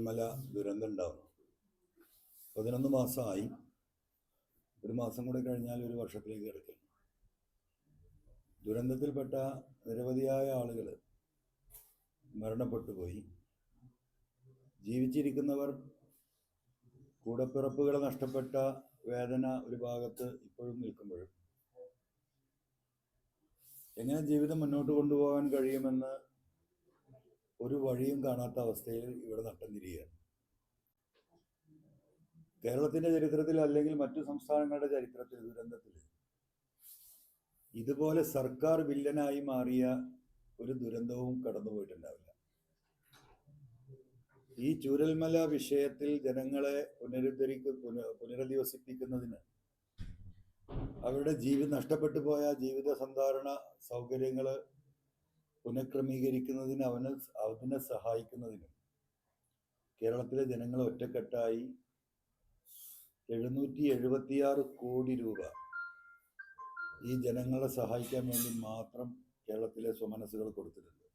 മല ദുരന്തം ഉണ്ടാവുന്നു. പതിനൊന്ന് മാസമായി. ഒരു മാസം കൂടെ കഴിഞ്ഞാൽ ഒരു വർഷത്തിലേക്ക് കിടക്കും. ദുരന്തത്തിൽപ്പെട്ട നിരവധിയായ ആളുകൾ മരണപ്പെട്ടു പോയി. ജീവിച്ചിരിക്കുന്നവർ കൂടപ്പിറപ്പുകളെ നഷ്ടപ്പെട്ട വേദന ഒരു ഭാഗത്ത് ഇപ്പോഴും നിൽക്കുമ്പോഴും. എങ്ങനെ ജീവിതം മുന്നോട്ട് കൊണ്ടുപോകാൻ കഴിയുമെന്ന് ഒരു വഴിയും കാണാത്ത അവസ്ഥയിൽ ഇവിടെ നട്ടം തിരിയുകയാണ് കേരളത്തിന്റെ ചരിത്രത്തിൽ അല്ലെങ്കിൽ മറ്റു സംസ്ഥാനങ്ങളുടെ ചരിത്രത്തിൽ ദുരന്തത്തിൽ ഇതുപോലെ സർക്കാർ വില്ലനായി മാറിയ ഒരു ദുരന്തവും കടന്നുപോയിട്ടുണ്ടാവില്ല. ഈ ചൂരൽമല വിഷയത്തിൽ ജനങ്ങളെ പുനരുദ്ധരിക്ക പുന- പുനരധിവസിപ്പിക്കുന്നതിന് അവരുടെ ജീവിതം നഷ്ടപ്പെട്ടു പോയ ജീവിത സന്ധാരണ സൗകര്യങ്ങൾ പുനഃക്രമീകരിക്കുന്നതിന് അവന് അതിനെ സഹായിക്കുന്നതിനും കേരളത്തിലെ ജനങ്ങൾ ഒറ്റക്കെട്ടായി എഴുന്നൂറ്റി എഴുപത്തിയാറ് കോടി രൂപ ഈ ജനങ്ങളെ സഹായിക്കാൻ വേണ്ടി മാത്രം കേരളത്തിലെ സ്വമനസ്സുകൾ കൊടുത്തിട്ടുണ്ട്.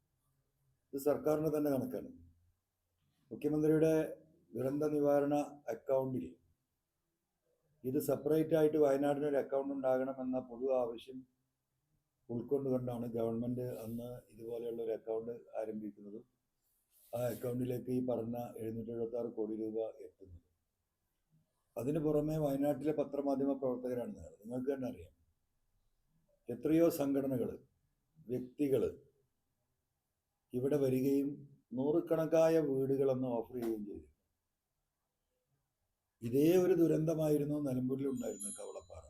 ഇത് സർക്കാരിന് തന്നെ കണക്കാണ്. മുഖ്യമന്ത്രിയുടെ ദുരന്ത നിവാരണ അക്കൗണ്ടിൽ ഇത് സെപ്പറേറ്റ് ആയിട്ട് വയനാടിനൊരു അക്കൗണ്ട് ഉണ്ടാകണമെന്ന പൊതു ആവശ്യം ഉൾക്കൊണ്ടുകൊണ്ടാണ് ഗവൺമെന്റ് അന്ന് ഇതുപോലെയുള്ള ഒരു അക്കൗണ്ട് ആരംഭിക്കുന്നത്. ആ അക്കൗണ്ടിലേക്ക് ഈ പറഞ്ഞ എഴുന്നൂറ്റി എഴുപത്തി ആറ് കോടി രൂപ എത്തുന്നത്. അതിനു പുറമെ വയനാട്ടിലെ പത്രമാധ്യമ പ്രവർത്തകരാണ് നിങ്ങൾ നിങ്ങൾക്ക് തന്നെ അറിയാം. എത്രയോ സംഘടനകൾ വ്യക്തികൾ ഇവിടെ വരികയും നൂറുകണക്കായ വീടുകളെന്ന് ഓഫർ ചെയ്യുകയും ചെയ്തു ഇതേ ഒരു ദുരന്തമായിരുന്നു നിലമ്പൂരിൽ ഉണ്ടായിരുന്നത് കവളപ്പാറ.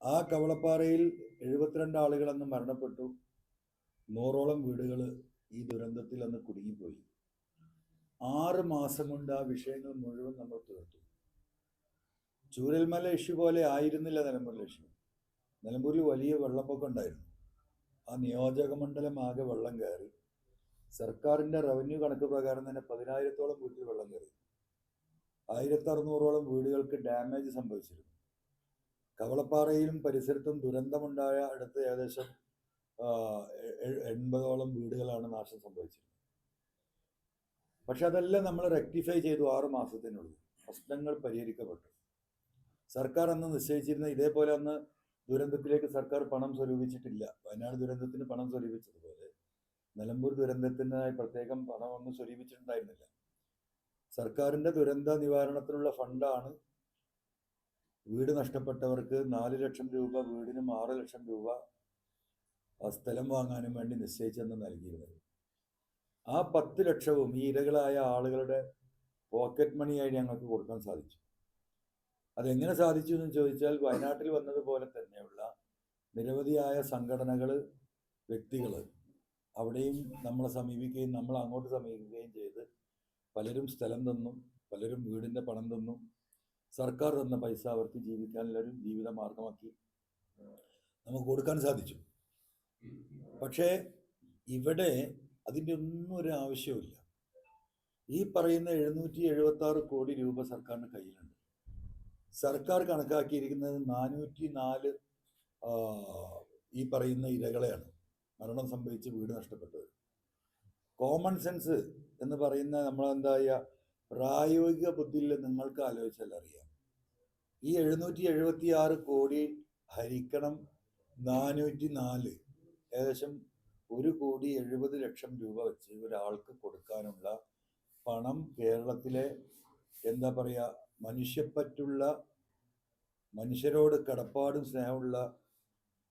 ആ കവളപ്പാറയിൽ എഴുപത്തിരണ്ട് ആളുകൾ അന്ന് മരണപ്പെട്ടു. നൂറോളം വീടുകൾ ഈ ദുരന്തത്തിൽ അന്ന് കുടുങ്ങിപ്പോയി. ആറ് മാസം കൊണ്ട് ആ വിഷയങ്ങൾ മുഴുവൻ നമ്മൾ തീർത്തു. ചൂരൽമല ഇഷ്യൂ പോലെ ആയിരുന്നില്ല നിലമ്പൂരിലെ ഇഷ്യൂ നിലമ്പൂരിൽ വലിയ വെള്ളപ്പൊക്കം ഉണ്ടായിരുന്നു. ആ നിയോജക മണ്ഡലം ആകെ വെള്ളം കയറി. സർക്കാരിന്റെ റവന്യൂ കണക്ക് പ്രകാരം തന്നെ പതിനായിരത്തോളം വീട്ടിൽ വെള്ളം കയറി. ആയിരത്തി അറുന്നൂറോളം വീടുകൾക്ക് ഡാമേജ് സംഭവിച്ചിരുന്നു. കവളപ്പാറയിലും പരിസരത്തും ദുരന്തമുണ്ടായ അടുത്ത് ഏകദേശം എൺപതോളം വീടുകളാണ് നാശം സംഭവിച്ചിരുന്നത്. പക്ഷെ അതെല്ലാം നമ്മൾ റെക്ടിഫൈ ചെയ്തു ആറു മാസത്തിനുള്ളിൽ. പ്രശ്നങ്ങൾ പരിഹരിക്കപ്പെട്ടു. സർക്കാർ അന്ന് നിശ്ചയിച്ചിരുന്ന ഇതേപോലെ അന്ന് ദുരന്തത്തിലേക്ക് സർക്കാർ പണം സ്വരൂപിച്ചിട്ടില്ല. വയനാട് ദുരന്തത്തിന് പണം സ്വരൂപിച്ചതുപോലെ നിലമ്പൂർ ദുരന്തത്തിനായി പ്രത്യേകം പണമൊന്നും സ്വരൂപിച്ചിട്ടുണ്ടായിരുന്നില്ല. സർക്കാരിന്റെ ദുരന്ത നിവാരണത്തിനുള്ള ഫണ്ടാണ് വീട് നഷ്ടപ്പെട്ടവർക്ക് നാല് ലക്ഷം രൂപ വീടിനും ആറ് ലക്ഷം രൂപ സ്ഥലം വാങ്ങാനും വേണ്ടി നിശ്ചയിച്ചെന്ന് നൽകിയിരുന്നത് ആ പത്ത് ലക്ഷവും ഈ ഇരകളായ ആളുകളുടെ പോക്കറ്റ് മണിയായി ഞങ്ങൾക്ക് കൊടുക്കാൻ സാധിച്ചു. അതെങ്ങനെ സാധിച്ചു എന്ന് ചോദിച്ചാൽ വയനാട്ടിൽ വന്നതുപോലെ തന്നെയുള്ള നിരവധിയായ സംഘടനകൾ വ്യക്തികൾ അവിടെയും നമ്മളെ സമീപിക്കുകയും നമ്മൾ അങ്ങോട്ട് സമീപിക്കുകയും ചെയ്ത് പലരും സ്ഥലം തന്നും പലരും വീടിന്റെ പണം തന്നും സർക്കാർ തന്ന പൈസ അവർക്ക് ജീവിക്കാനുള്ളൊരു ജീവിത മാർഗമാക്കി നമുക്ക് കൊടുക്കാൻ സാധിച്ചു. പക്ഷേ ഇവിടെ അതിന്റെ ഒന്നും ഒരു ആവശ്യമില്ല ഈ പറയുന്ന എഴുന്നൂറ്റി എഴുപത്തി ആറ് കോടി രൂപ സർക്കാരിന് കയ്യിലുണ്ട്. സർക്കാർ കണക്കാക്കിയിരിക്കുന്നത് നാനൂറ്റി നാല് ഈ പറയുന്ന ഇരകളെയാണ്. മരണം സംഭവിച്ച് വീട് നഷ്ടപ്പെട്ടവർ കോമൺ സെൻസ് എന്ന് പറയുന്ന നമ്മളെന്താ പ്രായോഗിക ബുദ്ധിയിൽ നിങ്ങൾക്ക് ആലോചിച്ചാൽ അറിയാം. ഈ എഴുന്നൂറ്റി എഴുപത്തി ആറ് കോടി ഹരിക്കണം നാനൂറ്റി നാല് ഏകദേശം ഒരു കോടി എഴുപത് ലക്ഷം രൂപ വെച്ച് ഒരാൾക്ക് കൊടുക്കാനുള്ള പണം കേരളത്തിലെ എന്താ പറയുക മനുഷ്യപ്പറ്റുള്ള മനുഷ്യരോട് കടപ്പാടും സ്നേഹമുള്ള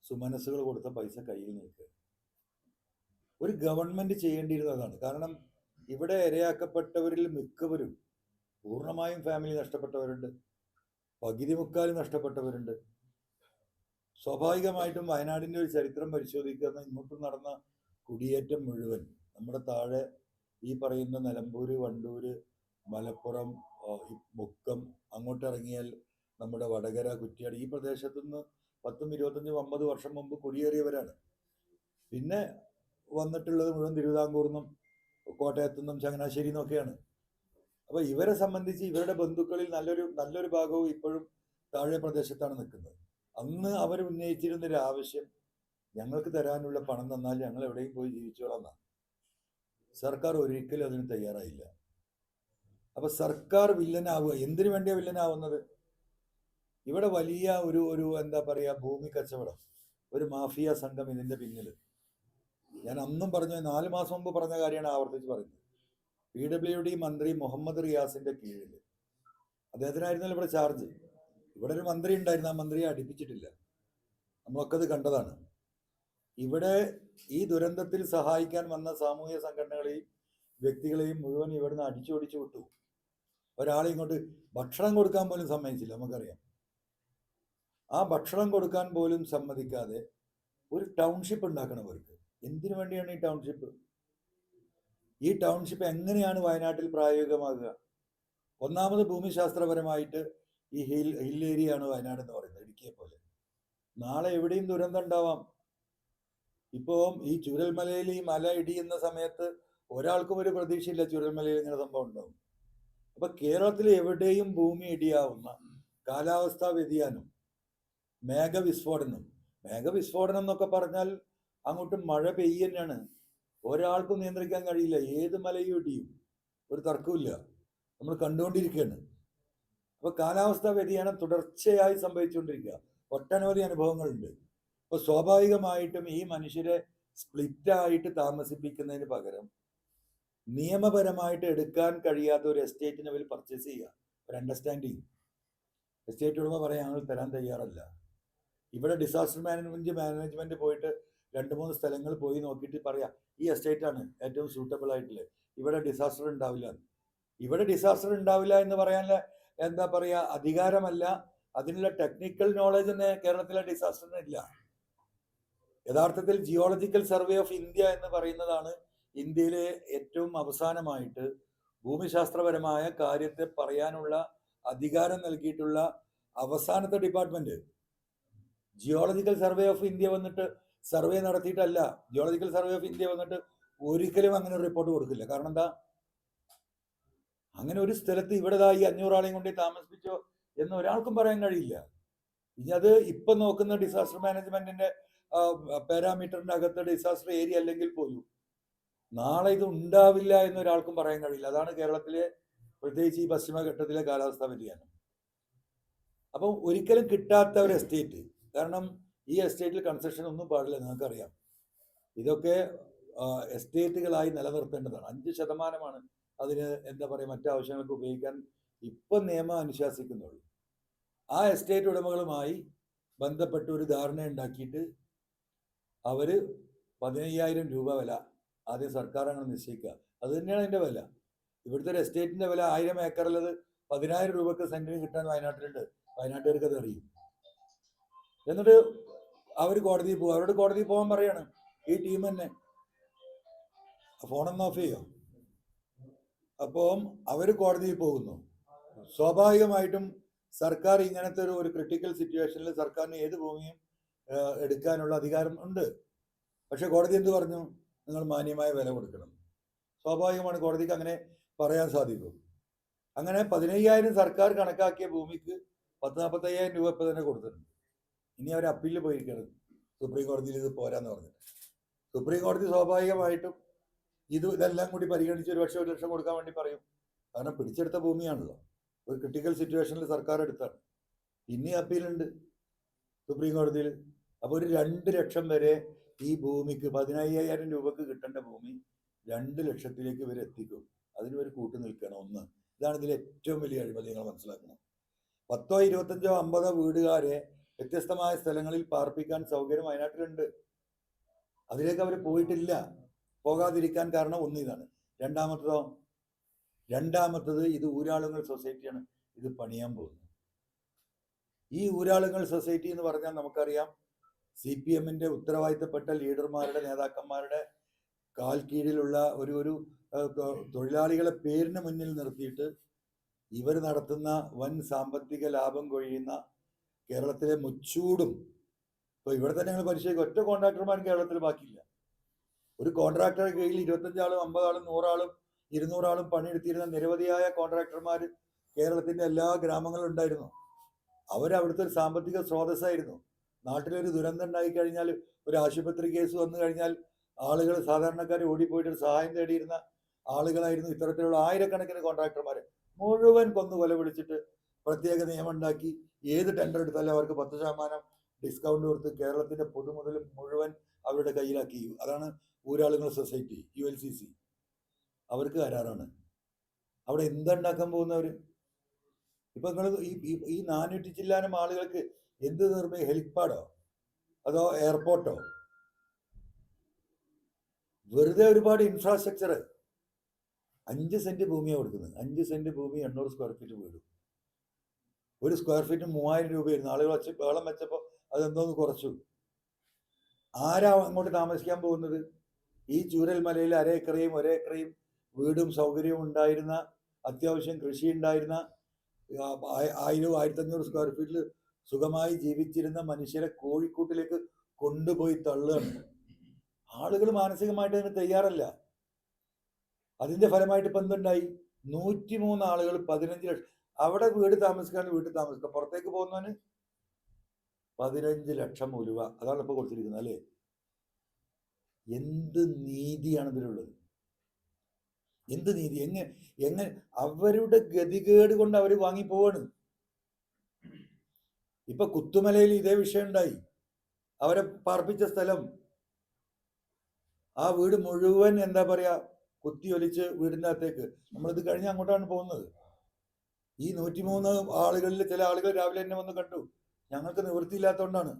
സുമനസ്സുകൾ കൊടുത്ത പൈസ കയ്യിൽ നിൽക്കുക. ഒരു ഗവൺമെന്റ് ചെയ്യേണ്ടിയിരുന്നതാണ്. കാരണം ഇവിടെ ഇരയാക്കപ്പെട്ടവരിൽ മിക്കവരും പൂർണമായും ഫാമിലി നഷ്ടപ്പെട്ടവരുണ്ട്. പകുതി മുക്കാലും നഷ്ടപ്പെട്ടവരുണ്ട്. സ്വാഭാവികമായിട്ടും വയനാടിന്റെ ഒരു ചരിത്രം പരിശോധിക്കുന്ന ഇങ്ങോട്ട് നടന്ന കുടിയേറ്റം മുഴുവൻ നമ്മുടെ താഴെ ഈ പറയുന്ന നിലമ്പൂര് വണ്ടൂര് മലപ്പുറം മുക്കം അങ്ങോട്ട് ഇറങ്ങിയാൽ നമ്മുടെ വടകര കുറ്റിയാട് ഈ പ്രദേശത്തു നിന്ന് പത്തും ഇരുപത്തഞ്ചും അമ്പത് വർഷം മുമ്പ് കുടിയേറിയവരാണ്. പിന്നെ വന്നിട്ടുള്ളത് മുഴുവൻ തിരുവിതാംകൂർ നിന്നും കോട്ടയത്തു നിന്നും ചങ്ങനാശ്ശേരി നിന്നൊക്കെയാണ് അപ്പൊ ഇവരെ സംബന്ധിച്ച് ഇവരുടെ ബന്ധുക്കളിൽ നല്ലൊരു നല്ലൊരു ഭാഗവും ഇപ്പോഴും താഴെ പ്രദേശത്താണ് നിൽക്കുന്നത്. അന്ന് അവർ ഉന്നയിച്ചിരുന്നൊരു ആവശ്യം ഞങ്ങൾക്ക് തരാനുള്ള പണം തന്നാൽ ഞങ്ങൾ എവിടെയും പോയി ജീവിച്ചോളാം സർക്കാർ ഒരിക്കലും അതിന് തയ്യാറായില്ല. അപ്പൊ സർക്കാർ വില്ലനാവുക എന്തിനു വേണ്ടിയാ വില്ലനാവുന്നത്? ഇവിടെ വലിയ ഒരു ഒരു എന്താ പറയാ ഭൂമി കച്ചവടം. ഒരു മാഫിയ സംഘം ഇതിന്റെ പിന്നിൽ ഞാൻ അന്നും പറഞ്ഞു നാല് മാസം മുമ്പ് പറഞ്ഞ കാര്യമാണ് ആവർത്തിച്ച് പറയുന്നത്. പി ഡബ്ല്യു ഡി മന്ത്രി മുഹമ്മദ് റിയാസിന്റെ കീഴിൽ അദ്ദേഹത്തിനായിരുന്നല്ലോ ഇവിടെ ചാർജ് ഇവിടെ ഒരു മന്ത്രി ഉണ്ടായിരുന്നു ആ മന്ത്രിയെ അടുപ്പിച്ചിട്ടില്ല. നമ്മളൊക്കെ അത് കണ്ടതാണ്. ഇവിടെ ഈ ദുരന്തത്തിൽ സഹായിക്കാൻ വന്ന സാമൂഹ്യ സംഘടനകളെയും വ്യക്തികളെയും മുഴുവൻ ഇവിടുന്ന് അടിച്ചോടിച്ചു വിട്ടു. ഒരാളെ ഇങ്ങോട്ട് ഭക്ഷണം കൊടുക്കാൻ പോലും സമ്മതിച്ചില്ല നമുക്കറിയാം. ആ ഭക്ഷണം കൊടുക്കാൻ പോലും സമ്മതിക്കാതെ ഒരു ടൗൺഷിപ്പ് ഉണ്ടാക്കണം അവർക്ക്. എന്തിനു വേണ്ടിയാണ് ഈ ടൗൺഷിപ്പ് ഈ ടൗൺഷിപ്പ് എങ്ങനെയാണ് വയനാട്ടിൽ പ്രായോഗികമാകുക? ഒന്നാമത് ഭൂമിശാസ്ത്രപരമായിട്ട് ഈ ഹിൽ ഹിൽ ഏരിയ ആണ് വയനാട് എന്ന് പറയുന്നത് ഇടുക്കിയെ പോലെ. നാളെ എവിടെയും ദുരന്തം ഉണ്ടാവാം. ഇപ്പോൾ ഈ ചുരൽമലയിൽ ഈ മല ഇടിയുന്ന സമയത്ത് ഒരാൾക്കും ഒരു പ്രതീക്ഷയില്ല ചുരൽമലയിൽ ഇങ്ങനെ സംഭവം ഉണ്ടാവും. അപ്പൊ കേരളത്തിൽ എവിടെയും ഭൂമി ഇടിയാവുന്ന കാലാവസ്ഥാ വ്യതിയാനം മേഘവിസ്ഫോടനം മേഘവിസ്ഫോടനം എന്നൊക്കെ പറഞ്ഞാൽ അങ്ങോട്ട് മഴ പെയ്യന്നാണ് ഒരാൾക്കും നിയന്ത്രിക്കാൻ കഴിയില്ല. ഏത് മലയും ഇടിയും. ഒരു തർക്കമില്ല നമ്മൾ കണ്ടുകൊണ്ടിരിക്കുകയാണ്. അപ്പോൾ കാലാവസ്ഥാ വ്യതിയാനം തുടർച്ചയായി സംഭവിച്ചുകൊണ്ടിരിക്കുക. ഒട്ടനവധി അനുഭവങ്ങളുണ്ട്. അപ്പോൾ സ്വാഭാവികമായിട്ടും ഈ മനുഷ്യരെ സ്പ്ലിറ്റായിട്ട് താമസിപ്പിക്കുന്നതിന് പകരം നിയമപരമായിട്ട് എടുക്കാൻ കഴിയാത്ത ഒരു എസ്റ്റേറ്റിന് അവർ പർച്ചേസ് ചെയ്യുക. ഒരു അണ്ടർസ്റ്റാൻഡിങ് എസ്റ്റേറ്റ് ഉടമ പറയാൻ ഞങ്ങൾ തരാൻ തയ്യാറല്ല. ഇവിടെ ഡിസാസ്റ്റർ മാനേജ്മെന്റ് മാനേജ്മെന്റ് പോയിട്ട് രണ്ട് മൂന്ന് സ്ഥലങ്ങൾ പോയി നോക്കിയിട്ട് പറയാം. ഈ എസ്റ്റേറ്റ് ആണ് ഏറ്റവും സൂട്ടബിൾ ആയിട്ടുള്ളത്. ഇവിടെ ഡിസാസ്റ്റർ ഉണ്ടാവില്ല. ഇവിടെ ഡിസാസ്റ്റർ ഉണ്ടാവില്ല എന്ന് പറയാനുള്ള എന്താ പറയുക അധികാരമല്ല. അതിനുള്ള ടെക്നിക്കൽ നോളജ് തന്നെ കേരളത്തിലെ ഡിസാസ്റ്ററിന് ഇല്ല. യഥാർത്ഥത്തിൽ ജിയോളജിക്കൽ സർവേ ഓഫ് ഇന്ത്യ എന്ന് പറയുന്നതാണ് ഇന്ത്യയിലെ ഏറ്റവും അവസാനമായിട്ട് ഭൂമിശാസ്ത്രപരമായ കാര്യത്തെ പറയാനുള്ള അധികാരം നൽകിയിട്ടുള്ള അവസാനത്തെ department geological survey of India വന്നിട്ട് സർവേ നടത്തിയിട്ടല്ല. ജിയോളജിക്കൽ സർവേ ഓഫ് ഇന്ത്യ വന്നിട്ട് ഒരിക്കലും അങ്ങനെ ഒരു റിപ്പോർട്ട് കൊടുക്കില്ല. കാരണം എന്താ? അങ്ങനെ ഒരു സ്ഥലത്ത് ഇവിടെ ഈ അഞ്ഞൂറാളെയും കൊണ്ട് താമസിപ്പിച്ചോ എന്ന് ഒരാൾക്കും പറയാൻ കഴിയില്ല. ഇനി അത് ഇപ്പൊ നോക്കുന്ന ഡിസാസ്റ്റർ മാനേജ്മെന്റിന്റെ പാരാമീറ്ററിന്റെ അകത്ത് ഡിസാസ്റ്റർ ഏരിയ അല്ലെങ്കിൽ പോലും നാളെ ഇത് ഉണ്ടാവില്ല എന്ന് ഒരാൾക്കും പറയാൻ കഴിയില്ല. അതാണ് കേരളത്തിലെ പ്രത്യേകിച്ച് ഈ പശ്ചിമഘട്ടത്തിലെ കാലാവസ്ഥാ വ്യതിയാനം. അപ്പം ഒരിക്കലും കിട്ടാത്ത ഒരു എസ്റ്റേറ്റ് കാരണം ഈ എസ്റ്റേറ്റിൽ കൺസ്ട്രക്ഷൻ ഒന്നും പാടില്ല നിങ്ങൾക്കറിയാം. ഇതൊക്കെ എസ്റ്റേറ്റുകളായി നിലനിർത്തേണ്ടതാണ്. അഞ്ച് ശതമാനമാണ് അതിന് എന്താ പറയുക മറ്റു ആവശ്യങ്ങൾക്ക് ഉപയോഗിക്കാൻ ഇപ്പം നിയമം അനുശാസിക്കുന്നുള്ളൂ. ആ എസ്റ്റേറ്റ് ഉടമകളുമായി ബന്ധപ്പെട്ട് ഒരു ധാരണ ഉണ്ടാക്കിയിട്ട് അവർ പതിനയ്യായിരം രൂപ വില ആദ്യം സർക്കാർ അങ്ങനെ നിശ്ചയിക്കുക. അത് തന്നെയാണ് അതിന്റെ വില. ഇവിടുത്തെ ഒരു എസ്റ്റേറ്റിന്റെ വില ആയിരം ഏക്കറിലത് പതിനായിരം രൂപക്ക് സെന്റിന് കിട്ടാൻ വയനാട്ടിലുണ്ട്. വയനാട്ടുകാർക്ക് അത് അറിയും. എന്നിട്ട് അവർ കോടതിയിൽ പോകും. അവരോട് കോടതിയിൽ പോകാൻ പറയാണ്. ഈ ടീം തന്നെ. ഫോണൊന്ന് ഓഫ് ചെയ്യോ? അപ്പം അവർ കോടതിയിൽ പോകുന്നു. സ്വാഭാവികമായിട്ടും സർക്കാർ ഇങ്ങനത്തെ ഒരു ഒരു ക്രിട്ടിക്കൽ സിറ്റുവേഷനിൽ സർക്കാരിന് ഏത് ഭൂമിയും എടുക്കാനുള്ള അധികാരം ഉണ്ട്. പക്ഷെ കോടതി എന്ത് പറഞ്ഞു? നിങ്ങൾ മാന്യമായ വില കൊടുക്കണം. സ്വാഭാവികമാണ് കോടതിക്ക് അങ്ങനെ പറയാൻ സാധിക്കും. അങ്ങനെ പതിനയ്യായിരം സർക്കാർ കണക്കാക്കിയ ഭൂമിക്ക് പത്ത് നാൽപ്പത്തയ്യായിരം രൂപ ഇപ്പം തന്നെ കൊടുത്തിട്ടുണ്ട്. ഇനി അവർ അപ്പീലിൽ പോയിരിക്കുകയാണ് സുപ്രീം കോടതിയിൽ ഇത് പോരാന്ന് പറഞ്ഞിട്ട്. സുപ്രീം കോടതി സ്വാഭാവികമായിട്ടും ഇത് ഇതെല്ലാം കൂടി പരിഗണിച്ച് ഒരു പക്ഷേ ഒരു ലക്ഷം കൊടുക്കാൻ വേണ്ടി പറയും. കാരണം പിടിച്ചെടുത്ത ഭൂമിയാണല്ലോ. ഒരു ക്രിട്ടിക്കൽ സിറ്റുവേഷനിൽ സർക്കാർ എടുത്താണ്. പിന്നെ അപ്പീലുണ്ട് സുപ്രീം കോടതിയിൽ. അപ്പോൾ ഒരു രണ്ട് ലക്ഷം വരെ ഈ ഭൂമിക്ക് പതിനയ്യായിരം രൂപക്ക് കിട്ടേണ്ട ഭൂമി രണ്ട് ലക്ഷത്തിലേക്ക് ഇവർ എത്തിക്കും. അതിന് ഒരു കൂട്ടു നിൽക്കണം ഒന്ന്. ഇതാണ് ഇതിൽ ഏറ്റവും വലിയ അഴിമതി നിങ്ങൾ മനസ്സിലാക്കണം. പത്തോ ഇരുപത്തഞ്ചോ അമ്പതോ വീടുകാരെ വ്യത്യസ്തമായ സ്ഥലങ്ങളിൽ പാർപ്പിക്കാൻ സൗകര്യം വയനാട്ടിലുണ്ട്. അതിലേക്ക് അവർ പോയിട്ടില്ല. പോകാതിരിക്കാൻ കാരണം ഒന്ന് ഇതാണ്. രണ്ടാമത്തതോ രണ്ടാമത്തത് ഇത് ഊരാളുങ്ങൾ സൊസൈറ്റിയാണ്. ഇത് പണിയാൻ പോകുന്നത്. ഈ ഊരാളുങ്ങൾ സൊസൈറ്റി എന്ന് പറഞ്ഞാൽ നമുക്കറിയാം സി പി എമ്മിന്റെ ഉത്തരവാദിത്തപ്പെട്ട ലീഡർമാരുടെ നേതാക്കന്മാരുടെ കാൽ കീഴിലുള്ള ഒരു ഒരു തൊഴിലാളികളെ പേരിന് മുന്നിൽ നിർത്തിയിട്ട് ഇവർ നടത്തുന്ന വൻ സാമ്പത്തിക ലാഭം കൊഴിയുന്ന കേരളത്തിലെ മുച്ചൂടും. ഇപ്പൊ ഇവിടെ തന്നെ ഞങ്ങൾ പരിശോധിക്കും ഒറ്റ കോൺട്രാക്ടർമാരും കേരളത്തിൽ ബാക്കിയില്ല. ഒരു കോൺട്രാക്ടറുടെ കീഴിൽ ഇരുപത്തഞ്ചാളും അമ്പതാളും നൂറാളും ഇരുന്നൂറാളും പണിയെടുത്തിരുന്ന നിരവധിയായ കോൺട്രാക്ടർമാർ കേരളത്തിന്റെ എല്ലാ ഗ്രാമങ്ങളിലും ഉണ്ടായിരുന്നു. അവരവിടുത്തെ ഒരു സാമ്പത്തിക സ്രോതസ്സായിരുന്നു. നാട്ടിലൊരു ദുരന്തം ഉണ്ടായി കഴിഞ്ഞാൽ ഒരു ആശുപത്രി കേസ് വന്നു കഴിഞ്ഞാൽ ആളുകൾ സാധാരണക്കാർ ഓടിപ്പോയിട്ട് സഹായം തേടിയിരുന്ന ആളുകളായിരുന്നു ഇത്തരത്തിലുള്ള ആയിരക്കണക്കിന് കോൺട്രാക്ടർമാർ മുഴുവൻ കൊന്നു കൊല വിളിച്ചിട്ട് പ്രത്യേക നിയമം ഉണ്ടാക്കി. ഏത് ടെൻഡർ എടുത്താലും അവർക്ക് പത്ത് ശതമാനം ഡിസ്കൗണ്ട് കൊടുത്ത് കേരളത്തിന്റെ പൊതുമുതൽ മുഴുവൻ അവരുടെ കയ്യിലാക്കി. അതാണ് ഊരാളുകൾ society U L C C അവർക്ക് കരാറാണ്. അവിടെ എന്തുണ്ടാക്കാൻ പോകുന്നവർ ഇപ്പൊ നിങ്ങൾ ഈ ഈ- ഈ നാനൂറ്റി ചില്ലാനം ആളുകൾക്ക് എന്ത് നിർമ്മി ഹെലിപ്പാഡോ അതോ എയർപോർട്ടോ വെറുതെ ഒരുപാട് ഇൻഫ്രാസ്ട്രക്ചർ അഞ്ച് സെന്റ് ഭൂമിയാണ് കൊടുക്കുന്നത്. അഞ്ച് സെന്റ് ഭൂമി എണ്ണൂറ് സ്ക്വയർ ഫീറ്റ് വീട്. ഒരു സ്ക്വയർ ഫീറ്റ് മൂവായിരം രൂപയായിരുന്നു ആളുകൾ വെച്ച് ബഹളം വെച്ചപ്പോൾ അതെന്തോന്ന് കുറച്ചു. ആരാ അങ്ങോട്ട് താമസിക്കാൻ പോകുന്നത്? ഈ ചൂരൽ മലയിൽ അരേക്കറയും ഒരേക്കറയും വീടും സൗകര്യവും ഉണ്ടായിരുന്ന അത്യാവശ്യം കൃഷി ഉണ്ടായിരുന്ന ആയിരം ആയിരത്തഞ്ഞൂറ് സ്ക്വയർ ഫീറ്റിൽ സുഖമായി ജീവിച്ചിരുന്ന മനുഷ്യരെ കോഴിക്കൂട്ടിലേക്ക് കൊണ്ടുപോയി തള്ളുകയാണ് ആളുകൾ മാനസികമായിട്ട് അതിന് തയ്യാറല്ല. അതിന്റെ ഫലമായിട്ട് ഇപ്പം എന്തുണ്ടായി? നൂറ്റിമൂന്ന് ആളുകൾ പതിനഞ്ച് ലക്ഷം അവിടെ വീട് താമസിക്കാൻ വീട്ടിൽ താമസിക്കാം പുറത്തേക്ക് പോകുന്നവന് പതിനഞ്ച് ലക്ഷം ഉലുവ അതാണ് ഇപ്പൊ കൊടുത്തിരിക്കുന്നത് അല്ലേ? എന്ത് നീതിയാണ് ഇതിലുള്ളത്? എന്ത് നീതി? എങ്ങനെ എങ്ങനെ അവരുടെ ഗതികേട് കൊണ്ട് അവർ വാങ്ങിപ്പോവാണ്. ഇപ്പൊ കുത്തുമലയിൽ ഇതേ വിഷയം ഉണ്ടായി. അവരെ പാർപ്പിച്ച സ്ഥലം. ആ വീട് മുഴുവൻ എന്താ പറയാ കുത്തിയൊലിച്ച് വീടിന്റെ അകത്തേക്ക്. നമ്മളിത് കഴിഞ്ഞ് അങ്ങോട്ടാണ് പോകുന്നത്. ഈ നൂറ്റിമൂന്ന് ആളുകളിൽ ചില ആളുകൾ രാവിലെ എന്നെ വന്ന് കണ്ടു. ഞങ്ങൾക്ക് നിവൃത്തിയില്ലാത്തതുകൊണ്ടാണ്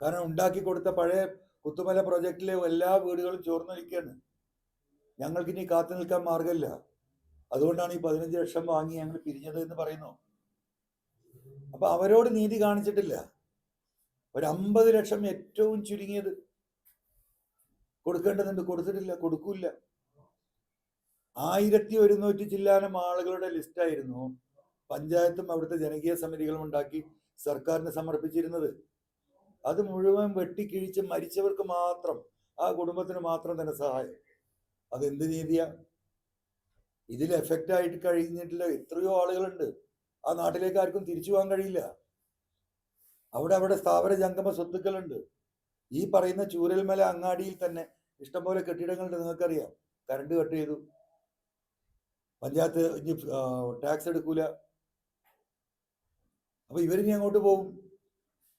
കാരണം ഉണ്ടാക്കി കൊടുത്ത പഴയ കുത്തുമല പ്രൊജക്റ്റിലെ എല്ലാ വീടുകളും ചോർന്നൊലിക്കുകയാണ്. ഞങ്ങൾക്ക് ഇനി കാത്തു നിൽക്കാൻ മാർഗമില്ല അതുകൊണ്ടാണ് ഈ പതിനഞ്ച് ലക്ഷം വാങ്ങി ഞങ്ങൾ പിരിഞ്ഞത് എന്ന് പറയുന്നു. അപ്പൊ അവരോട് നീതി കാണിച്ചിട്ടില്ല. ഒരു അമ്പത് ലക്ഷം ഏറ്റവും ചുരുങ്ങിയത് കൊടുക്കേണ്ടതുണ്ട്. കൊടുത്തിട്ടില്ല കൊടുക്കൂല ആയിരത്തി ഒരുന്നൂറ്റി ചില്ലാനം ആളുകളുടെ ലിസ്റ്റായിരുന്നു പഞ്ചായത്തും അവിടുത്തെ ജനകീയ സമിതികളും ഉണ്ടാക്കി സർക്കാരിന് സമർപ്പിച്ചിരുന്നത്. അത് മുഴുവൻ വെട്ടിക്കിഴിച്ച് മരിച്ചവർക്ക് മാത്രം ആ കുടുംബത്തിന് മാത്രം തന്നെ സഹായം. അതെന്ത് നീതിയാ ഇതിൽ എഫക്റ്റ് ആയിട്ട് കഴിഞ്ഞിട്ടുള്ള എത്രയോ ആളുകളുണ്ട്. ആ നാട്ടിലേക്ക് ആർക്കും തിരിച്ചു പോകാൻ കഴിയില്ല. അവിടെ അവിടെ സ്ഥാപന ജംഗമ സ്വത്തുക്കളുണ്ട്. ഈ പറയുന്ന ചൂരൽമല അങ്ങാടിയിൽ തന്നെ ഇഷ്ടംപോലെ കെട്ടിടങ്ങളുണ്ട്. നിങ്ങൾക്കറിയാം. കറണ്ട് കട്ട് ചെയ്തു. പഞ്ചായത്ത് ഇനി ടാക്സ് എടുക്കൂല. അപ്പൊ ഇവരിനി അങ്ങോട്ട് പോകും.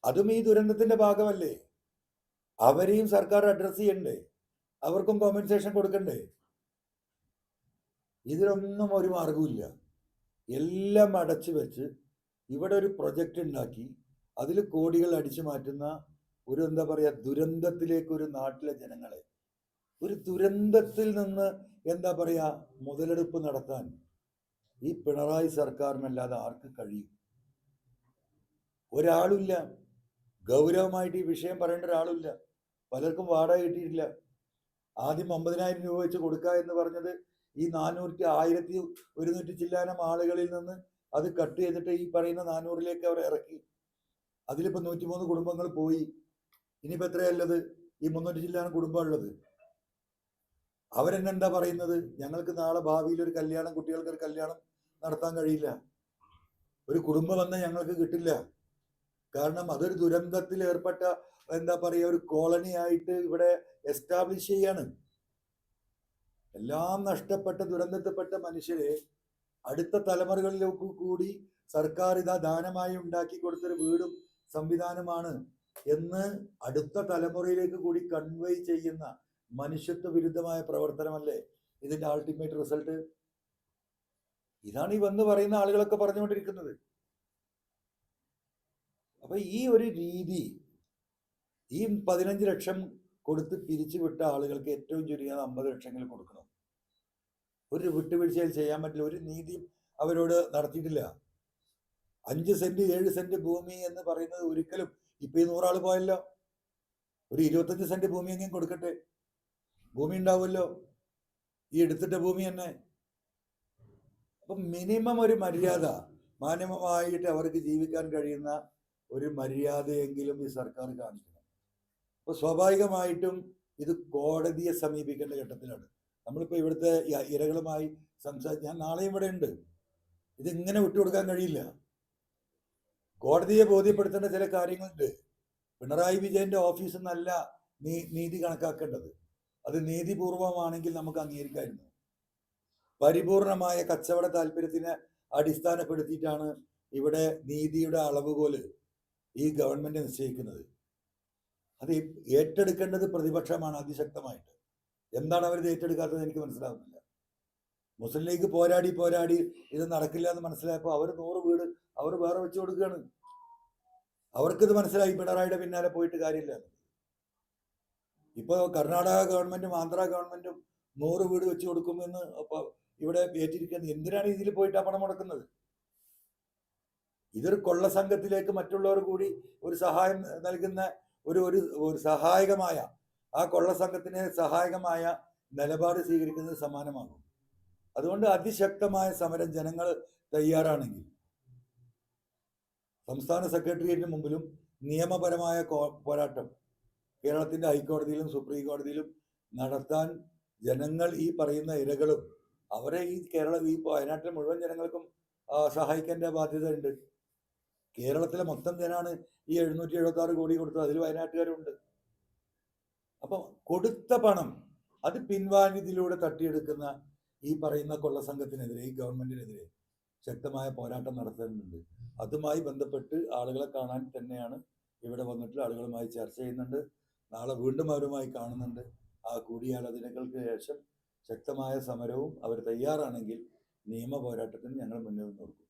അതും ഈ ദുരന്തത്തിന്റെ ഭാഗമല്ലേ? അവരെയും സർക്കാർ അഡ്രസ് ചെയ്യണ്ടേ? അവർക്കും കോമ്പൻസേഷൻ കൊടുക്കണ്ടേ? ഇതിലൊന്നും ഒരു മാർഗവുമില്ല എല്ലാം അടച്ചു വെച്ച് ഇവിടെ ഒരു പ്രൊജക്റ്റ് ഉണ്ടാക്കി അതിൽ കോടികൾ അടിച്ചു മാറ്റുന്ന ഒരു എന്താ പറയാ ദുരന്തത്തിലേക്ക് ഒരു നാട്ടിലെ ജനങ്ങളെ. ഒരു ദുരന്തത്തിൽ നിന്ന് എന്താ പറയാ? മുതലെടുപ്പ് നടത്താൻ ഈ പിണറായി സർക്കാരിനല്ലാതെ ആർക്ക് കഴിയും? ഒരാളില്ല ഗൗരവമായിട്ട് ഈ വിഷയം പറയേണ്ട ഒരാളില്ല പലർക്കും വാടക കിട്ടിയിട്ടില്ല. ആദ്യം അമ്പതിനായിരം രൂപ വെച്ച് കൊടുക്കുക എന്ന് പറഞ്ഞത് ഈ നാനൂറ്റി ആയിരത്തി ഒരുന്നൂറ്റി ചില്ലാനം ആളുകളിൽ നിന്ന് അത് കട്ട് ചെയ്തിട്ട് ഈ പറയുന്ന നാനൂറിലേക്ക് അവർ ഇറക്കി. അതിലിപ്പോൾ നൂറ്റിമൂന്ന് കുടുംബങ്ങൾ പോയി. ഇനിയിപ്പോൾ എത്രയല്ലത് ഈ മുന്നൂറ്റി ചില്ലാനം കുടുംബം ഉള്ളത് അവരെന്നെ എന്താ പറയുന്നത്? ഞങ്ങൾക്ക് നാളെ ഭാവിയിൽ ഒരു കല്യാണം കുട്ടികൾക്ക് ഒരു കല്യാണം നടത്താൻ കഴിയില്ല. ഒരു കുടുംബം വന്ന ഞങ്ങൾക്ക് കിട്ടില്ല. കാരണം അതൊരു ദുരന്തത്തിൽ ഏർപ്പെട്ട എന്താ പറയുക ഒരു കോളനി ആയിട്ട് ഇവിടെ എസ്റ്റാബ്ലിഷ് ചെയ്യാണ്. എല്ലാം നഷ്ടപ്പെട്ട ദുരന്തത്തിൽപ്പെട്ട മനുഷ്യരെ അടുത്ത തലമുറകളിലേക്ക് കൂടി സർക്കാർ ഇതാ ദാനമായി ഉണ്ടാക്കി കൊടുത്തൊരു വീടും സംവിധാനമാണ് എന്ന് അടുത്ത തലമുറയിലേക്ക് കൂടി കൺവേ ചെയ്യുന്ന മനുഷ്യത്വ വിരുദ്ധമായ പ്രവർത്തനമല്ലേ ഇതിന്റെ അൾട്ടിമേറ്റ് റിസൾട്ട് ഇതാണ് ഈ വന്ന് പറയുന്ന ആളുകളൊക്കെ പറഞ്ഞുകൊണ്ടിരിക്കുന്നത്. അപ്പൊ ഈ ഒരു രീതി ഈ പതിനഞ്ച് ലക്ഷം കൊടുത്ത് പിരിച്ചുവിട്ട ആളുകൾക്ക് ഏറ്റവും ചുരുങ്ങിയത് അമ്പത് ലക്ഷങ്ങൾ കൊടുക്കണം. ഒരു വിട്ടുവീഴ്ചയിൽ ചെയ്യാൻ പറ്റില്ല ഒരു നീതിയും അവരോട് നടത്തിയിട്ടില്ല. അഞ്ച് സെന്റ് ഏഴ് സെന്റ് ഭൂമി എന്ന് പറയുന്നത് ഒരിക്കലും ഇപ്പൊ ഈ നൂറാൾ പോയല്ലോ. ഒരു ഇരുപത്തഞ്ച് സെന്റ് ഭൂമിയെങ്കിലും കൊടുക്കട്ടെ. ഭൂമി ഉണ്ടാവുമല്ലോ ഈ എടുത്തിട്ട ഭൂമി തന്നെ. അപ്പൊ മിനിമം ഒരു മര്യാദ. മാന്യമായിട്ട് അവർക്ക് ജീവിക്കാൻ കഴിയുന്ന ഒരു മര്യാദയെങ്കിലും ഈ സർക്കാർ കാണിക്കണം. അപ്പൊ സ്വാഭാവികമായിട്ടും ഇത് കോടതിയെ സമീപിക്കേണ്ട ഘട്ടത്തിലാണ്. നമ്മളിപ്പോ ഇവിടുത്തെ ഇരകളുമായി സംസാരിച്ച് ഞാൻ നാളെയും ഇവിടെ ഉണ്ട്. ഇതിങ്ങനെ വിട്ടുകൊടുക്കാൻ കഴിയില്ല. കോടതിയെ ബോധ്യപ്പെടുത്തേണ്ട ചില കാര്യങ്ങളുണ്ട്. പിണറായി വിജയന്റെ ഓഫീസിൽ നിന്നല്ല നീതി കണക്കാക്കേണ്ടത്. അത് നീതിപൂർവമാണെങ്കിൽ നമുക്ക് അംഗീകരിക്കായിരുന്നു പരിപൂർണമായ കച്ചവട താല്പര്യത്തിനെ അടിസ്ഥാനപ്പെടുത്തിയിട്ടാണ് ഇവിടെ നീതിയുടെ അളവുകോൽ ഈ ഗവൺമെന്റ് നിശ്ചയിക്കുന്നത്. അത് ഏറ്റെടുക്കേണ്ടത് പ്രതിപക്ഷമാണ് അതിശക്തമായിട്ട്. എന്താണ് അവരിത് ഏറ്റെടുക്കാത്തത് എനിക്ക് മനസ്സിലാവുന്നില്ല. മുസ്ലിം ലീഗ് പോരാടി പോരാടി ഇത് നടക്കില്ല എന്ന് മനസ്സിലായപ്പോൾ അവർ നൂറ് വീട് അവർ വേറെ വെച്ച് കൊടുക്കുകയാണ്. അവർക്കിത് മനസ്സിലായി പിണറായിയുടെ പിന്നാലെ പോയിട്ട് കാര്യമില്ല. ഇപ്പോൾ കർണാടക ഗവൺമെന്റും ആന്ധ്ര ഗവൺമെന്റും നൂറ് വീട് വെച്ച് കൊടുക്കുമെന്ന് അപ്പൊ ഇവിടെ ഏറ്റിരിക്കുന്നത്. എന്തിനാണ് ഇതിൽ പോയിട്ട് പണം മുടക്കുന്നത്? ഇതൊരു കൊള്ള സംഘത്തിലേക്ക് മറ്റുള്ളവർ കൂടി ഒരു സഹായം നൽകുന്ന ഒരു ഒരു ഒരു സഹായകമായ ആ കൊള്ള സംഘത്തിന് സഹായകമായ നിലപാട് സ്വീകരിക്കുന്നത് സമാനമാകും. അതുകൊണ്ട് അതിശക്തമായ സമരം ജനങ്ങൾ തയ്യാറാണെങ്കിൽ സംസ്ഥാന സെക്രട്ടേറിയറ്റിന് മുമ്പിലും നിയമപരമായ പോരാട്ടം കേരളത്തിന്റെ ഹൈക്കോടതിയിലും സുപ്രീം കോടതിയിലും നടത്താൻ ജനങ്ങൾ ഈ പറയുന്ന ഇരകളും അവരെ ഈ കേരള ഈ വയനാട്ടിലെ മുഴുവൻ ജനങ്ങൾക്കും സഹായിക്കേണ്ട ബാധ്യത ഉണ്ട് കേരളത്തിലെ മൊത്തം ജനാണ് ഈ എഴുന്നൂറ്റി എഴുപത്തി ആറ് കോടി കൊടുത്തത്. അതിൽ വയനാട്ടുകാരുണ്ട്. അപ്പം കൊടുത്ത പണം അത് പിൻവാങ്ങിയതിലൂടെ തട്ടിയെടുക്കുന്ന ഈ പറയുന്ന കൊള്ള സംഘത്തിനെതിരെ ഈ ഗവൺമെന്റിനെതിരെ ശക്തമായ പോരാട്ടം നടത്തുന്നുണ്ട്. അതുമായി ബന്ധപ്പെട്ട് ആളുകളെ കാണാൻ തന്നെയാണ് ഇവിടെ വന്നിട്ട് ആളുകളുമായി ചർച്ച ചെയ്യുന്നുണ്ട്. നാളെ വീണ്ടും അവരുമായി കാണുന്നുണ്ട്. ആ കൂടിയാലോചനകൾക്ക് ശേഷം ശക്തമായ സമരവും അവർ തയ്യാറാണെങ്കിൽ നിയമ പോരാട്ടത്തിന് ഞങ്ങൾ മുന്നിൽ നിന്ന്